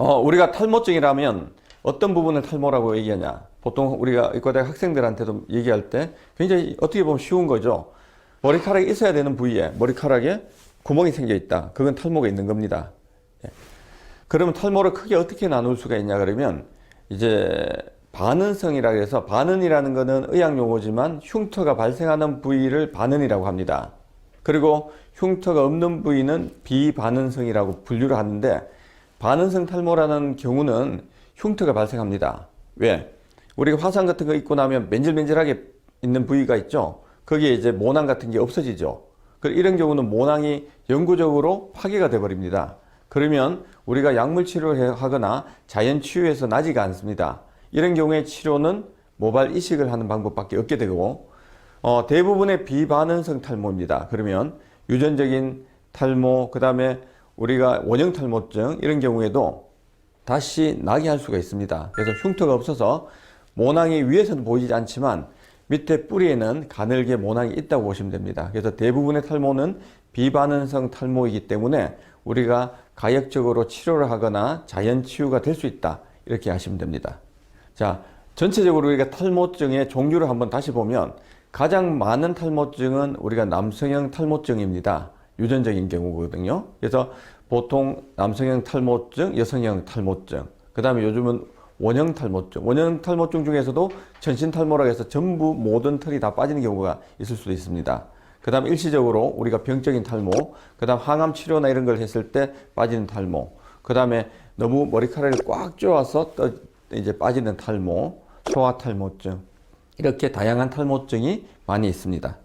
어, 우리가 탈모증이라면 어떤 부분을 탈모라고 얘기하냐? 보통 우리가 의과대학 학생들한테도 얘기할 때 굉장히 어떻게 보면 쉬운 거죠. 머리카락이 있어야 되는 부위에 머리카락에 구멍이 생겨 있다. 그건 탈모가 있는 겁니다. 예. 그러면 탈모를 크게 어떻게 나눌 수가 있냐 그러면 이제 반은성이라 해서 반은이라는 것은 의학 용어지만 흉터가 발생하는 부위를 반은이라고 합니다. 그리고 흉터가 없는 부위는 비반은성이라고 분류를 하는데 반은성 탈모라는 경우는 흉터가 발생합니다. 왜? 우리가 화상 같은 거 입고 나면 맨질맨질하게 있는 부위가 있죠. 거기에 이제 모낭 같은 게 없어지죠. 그 이런 경우는 모낭이 영구적으로 파괴가 돼 버립니다. 그러면 우리가 약물 치료를 하거나 자연 치유해서 나지가 않습니다. 이런 경우에 치료는 모발 이식을 하는 방법밖에 없게 되고 어, 대부분의 비반응성 탈모입니다. 그러면 유전적인 탈모, 그 다음에 우리가 원형 탈모증 이런 경우에도 다시 나게 할 수가 있습니다. 그래서 흉터가 없어서 모낭이 위에서는 보이지 않지만 밑에 뿌리에는 가늘게 모낭이 있다고 보시면 됩니다. 그래서 대부분의 탈모는 비반응성 탈모이기 때문에 우리가 가역적으로 치료를 하거나 자연 치유가 될 수 있다. 이렇게 하시면 됩니다. 자, 전체적으로 우리가 탈모증의 종류를 한번 다시 보면 가장 많은 탈모증은 우리가 남성형 탈모증입니다. 유전적인 경우거든요. 그래서 보통 남성형 탈모증, 여성형 탈모증, 그 다음에 요즘은 원형 탈모증, 원형 탈모증 중에서도 전신 탈모라고 해서 전부 모든 털이 다 빠지는 경우가 있을 수도 있습니다. 그 다음 일시적으로 우리가 병적인 탈모, 그 다음 항암 치료나 이런 걸 했을 때 빠지는 탈모, 그 다음에 너무 머리카락을 꽉 쪼아서 떠, 이제 빠지는 탈모, 소아 탈모증, 이렇게 다양한 탈모증이 많이 있습니다.